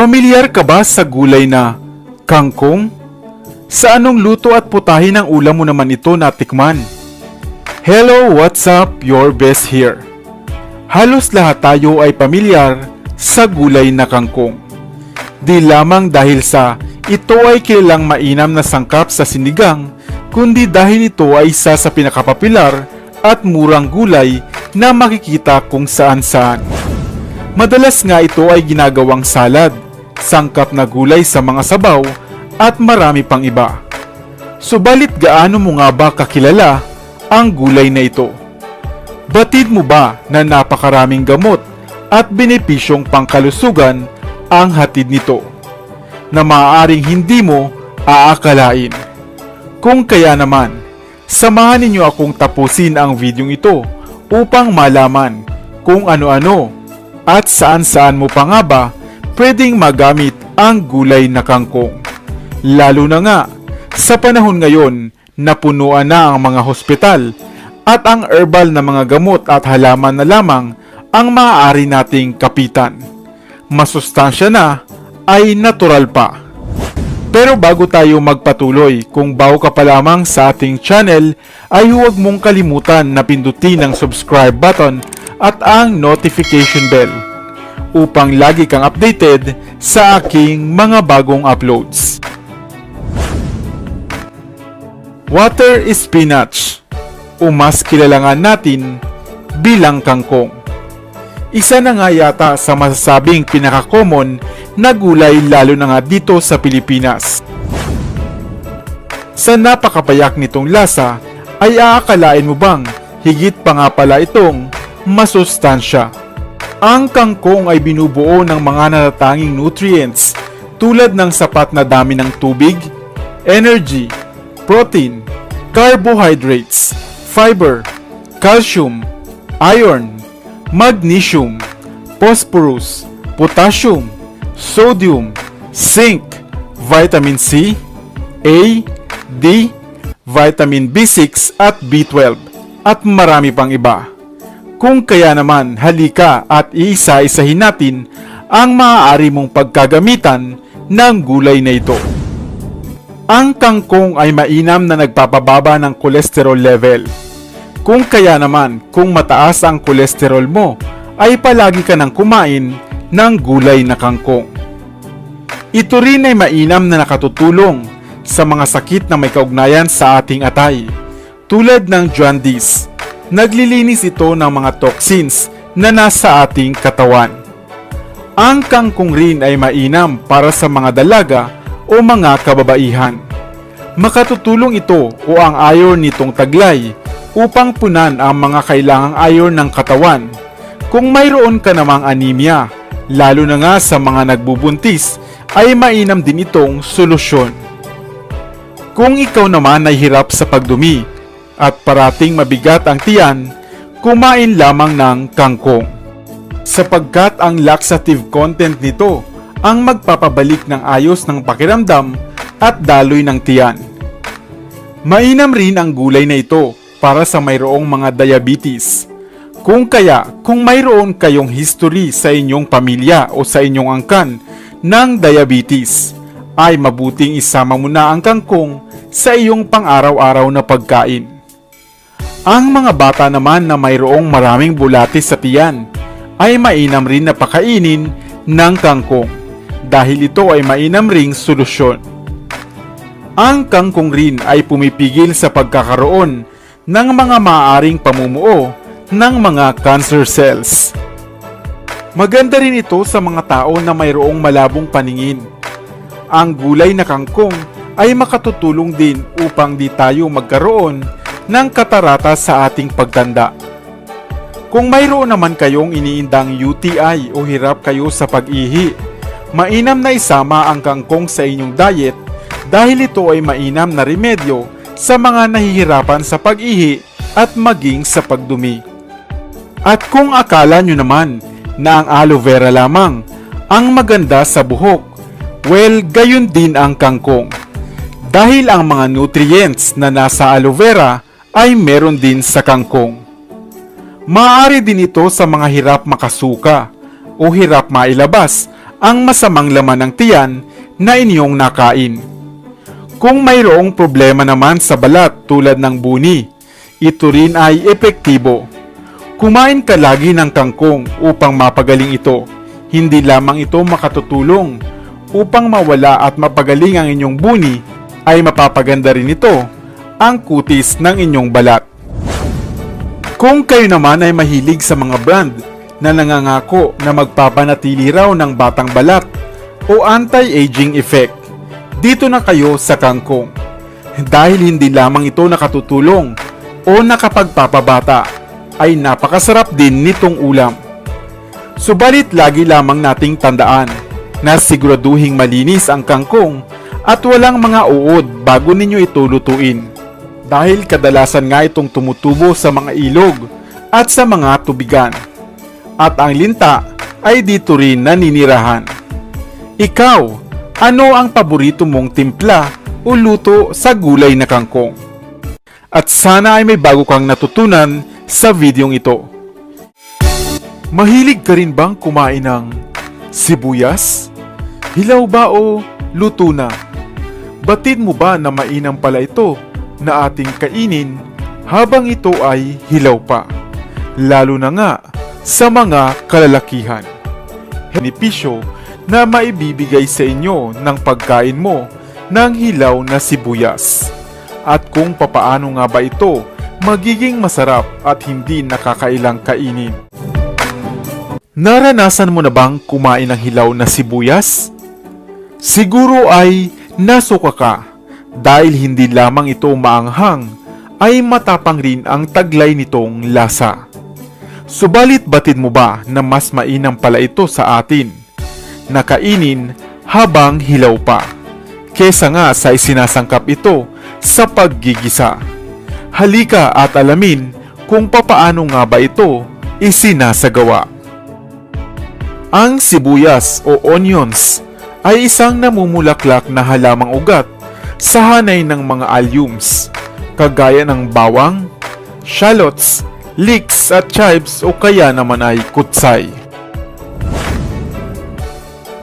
Pamilyar ka ba sa gulay na kangkong? Sa anong luto at putahin ng ulam mo naman ito natikman? Hello, what's up? Your best here. Halos lahat tayo ay pamilyar sa gulay na kangkong. Di lamang dahil sa ito ay kilalang mainam na sangkap sa sinigang, kundi dahil ito ay isa sa pinakapapilar at murang gulay na makikita kung saan saan. Madalas nga ito ay ginagawang salad, sangkap na gulay sa mga sabaw at marami pang iba. Subalit gaano mo nga ba kakilala ang gulay na ito? Batid mo ba na napakaraming gamot at benepisyong pangkalusugan ang hatid nito na maaaring hindi mo aakalain? Kung kaya naman, samahan ninyo akong tapusin ang videong ito upang malaman kung ano-ano at saan-saan mo pa nga ba pwedeng magamit ang gulay na kangkong. Lalo na nga sa panahon ngayon na punuan na ang mga hospital at ang herbal na mga gamot at halaman na lamang ang maaari nating kapitan. Masustansya na ay natural pa. Pero bago tayo magpatuloy, kung bago ka pa lamang sa ating channel, ay huwag mong kalimutan na pindutin ang subscribe button at ang notification bell upang lagi kang updated sa aking mga bagong uploads. Water spinach o mas kilalangan natin bilang kangkong. Isa na nga yata sa masasabing pinaka-common na gulay lalo na nga dito sa Pilipinas. Sa napakapayak nitong lasa ay aakalain mo bang higit pa nga pala itong masustansya. Ang kangkong ay binubuo ng mga natatanging nutrients tulad ng sapat na dami ng tubig, energy, protein, carbohydrates, fiber, calcium, iron, magnesium, phosphorus, potassium, sodium, zinc, vitamin C, A, D, vitamin B6 at B12 at marami pang iba. Kung kaya naman halika at iisa-isahin natin ang maaari mong pagkagamitan ng gulay na ito. Ang kangkong ay mainam na nagpapababa ng kolesterol level. Kung kaya naman, kung mataas ang kolesterol mo, ay palagi ka nang kumain ng gulay na kangkong. Ito rin ay mainam na nakatutulong sa mga sakit na may kaugnayan sa ating atay, tulad ng jaundice. Naglilinis ito ng mga toxins na nasa ating katawan. Ang kangkong rin ay mainam para sa mga dalaga o mga kababaihan. Makatutulong ito o ang iron nitong taglay upang punan ang mga kailangang iron ng katawan. Kung mayroon ka namang anemia, lalo na nga sa mga nagbubuntis, ay mainam din itong solusyon. Kung ikaw naman ay hirap sa pagdumi at parating mabigat ang tiyan, kumain lamang ng kangkong. Sapagkat ang laxative content nito ang magpapabalik ng ayos ng pakiramdam at daloy ng tiyan. Mainam rin ang gulay na ito para sa mayroong mga diabetes. Kung kaya, kung mayroon kayong history sa inyong pamilya o sa inyong angkan ng diabetes, ay mabuting isama mo na ang kangkong sa iyong pang-araw-araw na pagkain. Ang mga bata naman na mayroong maraming bulatis sa tiyan ay mainam rin na pakainin ng kangkong dahil ito ay mainam ring solusyon. Ang kangkong rin ay pumipigil sa pagkakaroon ng mga maaaring pamumuo ng mga cancer cells. Maganda rin ito sa mga tao na mayroong malabong paningin. Ang gulay na kangkong ay makatutulong din upang di tayo magkaroon ng katarata sa ating pagtanda. Kung mayroon naman kayong iniindang UTI o hirap kayo sa pag-ihi, mainam na isama ang kangkong sa inyong diet dahil ito ay mainam na remedyo sa mga nahihirapan sa pag-ihi at maging sa pagdumi. At kung akala nyo naman na ang aloe vera lamang ang maganda sa buhok, well, gayon din ang kangkong. Dahil ang mga nutrients na nasa aloe vera ay meron din sa kangkong. Maaari din ito sa mga hirap makasuka o hirap mailabas ang masamang laman ng tiyan na inyong nakain. Kung mayroong problema naman sa balat tulad ng buni, ito rin ay epektibo. Kumain ka lagi ng kangkong upang mapagaling ito. Hindi lamang ito makatutulong upang mawala at mapagaling ang inyong buni ay mapapaganda rin ito ang kutis ng inyong balat. Kung kayo naman ay mahilig sa mga brand na nangangako na magpapanatili raw ng batang balat o anti-aging effect, dito na kayo sa kangkong. Dahil hindi lamang ito nakatutulong o nakapagpapabata, ay napakasarap din nitong ulam. Subalit lagi lamang nating tandaan na siguraduhing malinis ang kangkong at walang mga uod bago ninyo ito lutuin. Dahil kadalasan nga itong tumutubo sa mga ilog at sa mga tubigan. At ang linta ay dito rin naninirahan. Ikaw, ano ang paborito mong timpla o luto sa gulay na kangkong? At sana ay may bago kang natutunan sa videong ito. Mahilig ka rin bang kumain ng sibuyas? Hilaw ba o luto na? Batid mo ba na mainam pala ito na ating kainin habang ito ay hilaw pa? Lalo na nga sa mga kalalakihan. Benepisyo na maibibigay sa inyo ng pagkain mo ng hilaw na sibuyas. At kung papaano nga ba ito magiging masarap at hindi nakakailang kainin. Naranasan mo na bang kumain ng hilaw na sibuyas? Siguro ay nasuka ka dahil hindi lamang ito maanghang ay matapang rin ang taglay nitong lasa. Subalit batid mo ba na mas mainam pala ito sa atin na kainin habang hilaw pa kesa nga sa isinasangkap ito sa paggigisa. Halika at alamin kung papaano nga ba ito isinasagawa. Ang sibuyas o onions ay isang namumulaklak na halamang ugat sa hanay ng mga alliums, kagaya ng bawang, shallots, leeks at chives o kaya naman ay kutsay.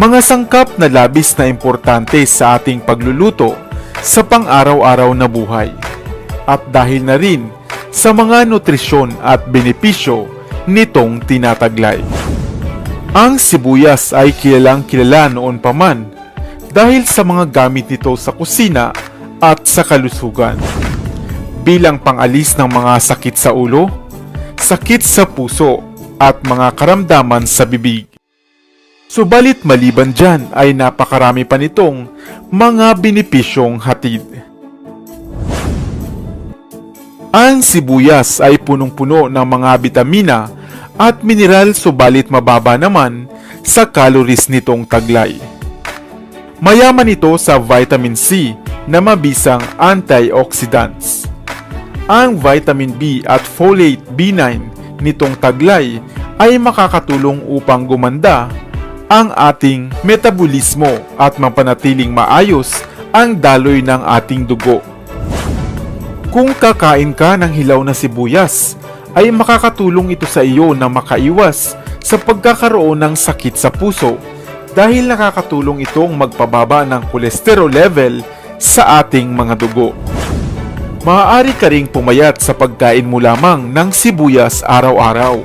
Mga sangkap na labis na importante sa ating pagluluto sa pang-araw-araw na buhay. At dahil na rin sa mga nutrisyon at benepisyo nitong tinataglay. Ang sibuyas ay kilalang kilala noon pa man dahil sa mga gamit nito sa kusina at sa kalusugan. Bilang pangalis ng mga sakit sa ulo, sakit sa puso at mga karamdaman sa bibig. Subalit maliban dyan ay napakarami pa nitong mga benepisyong hatid. Ang sibuyas ay punong-puno ng mga bitamina at mineral subalit mababa naman sa calories nitong taglay. Mayaman ito sa vitamin C na mabisang antioxidants. Ang vitamin B at folate B9 nitong taglay ay makakatulong upang gumanda ang ating metabolismo at mapanatiling maayos ang daloy ng ating dugo. Kung kakain ka ng hilaw na sibuyas, ay makakatulong ito sa iyo na makaiwas sa pagkakaroon ng sakit sa puso dahil nakakatulong itong magpababa ng kolesterol level sa ating mga dugo. Maaari ka ring pumayat sa pagkain mo lamang ng sibuyas araw-araw.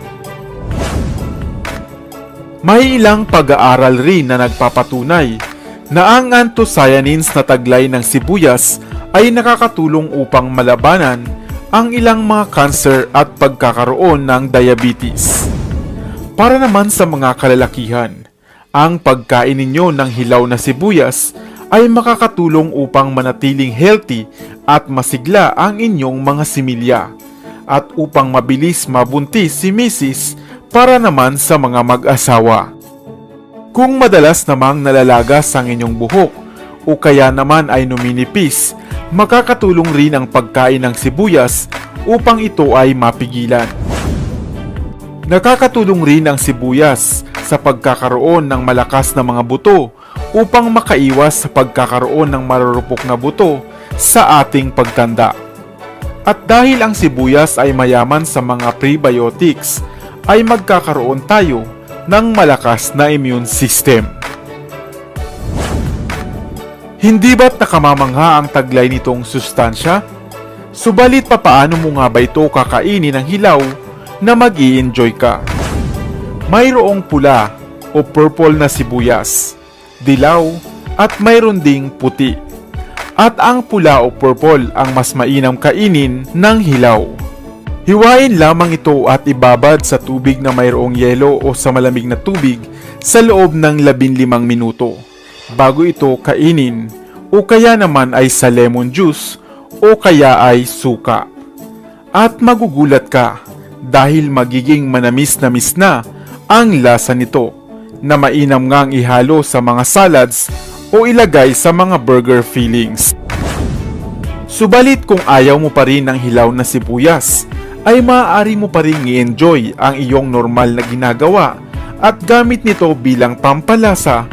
May ilang pag-aaral rin na nagpapatunay na ang anthocyanins na taglay ng sibuyas ay nakakatulong upang malabanan ang ilang mga cancer at pagkakaroon ng diabetes. Para naman sa mga kalalakihan, ang pagkain ninyo ng hilaw na sibuyas ay makakatulong upang manatiling healthy at masigla ang inyong mga similya at upang mabilis mabuntis si Mrs. para naman sa mga mag-asawa. Kung madalas namang nalalagas ang inyong buhok o kaya naman ay numinipis, makakatulong rin ang pagkain ng sibuyas upang ito ay mapigilan. Nakakatulong rin ang sibuyas sa pagkakaroon ng malakas na mga buto upang makaiwas sa pagkakaroon ng marurupok na buto sa ating pagtanda. At dahil ang sibuyas ay mayaman sa mga prebiotics, ay magkakaroon tayo ng malakas na immune system. Hindi ba't nakamamangha ang taglay nitong sustansya? Subalit papaano mo nga ba ito kakainin ng hilaw na mag enjoy ka? Mayroong pula o purple na sibuyas, dilaw at mayroon ding puti. At ang pula o purple ang mas mainam kainin ng hilaw. Hiwain lamang ito at ibabad sa tubig na mayroong yelo o sa malamig na tubig sa loob ng 15 minuto bago ito kainin o kaya naman ay sa lemon juice o kaya ay suka. At magugulat ka dahil magiging manamis-namis na ang lasa nito na mainam ngang ihalo sa mga salads o ilagay sa mga burger fillings. Subalit kung ayaw mo pa rin ng hilaw na sibuyas, ay maaari mo pa rin i-enjoy ang iyong normal na ginagawa at gamit nito bilang pampalasa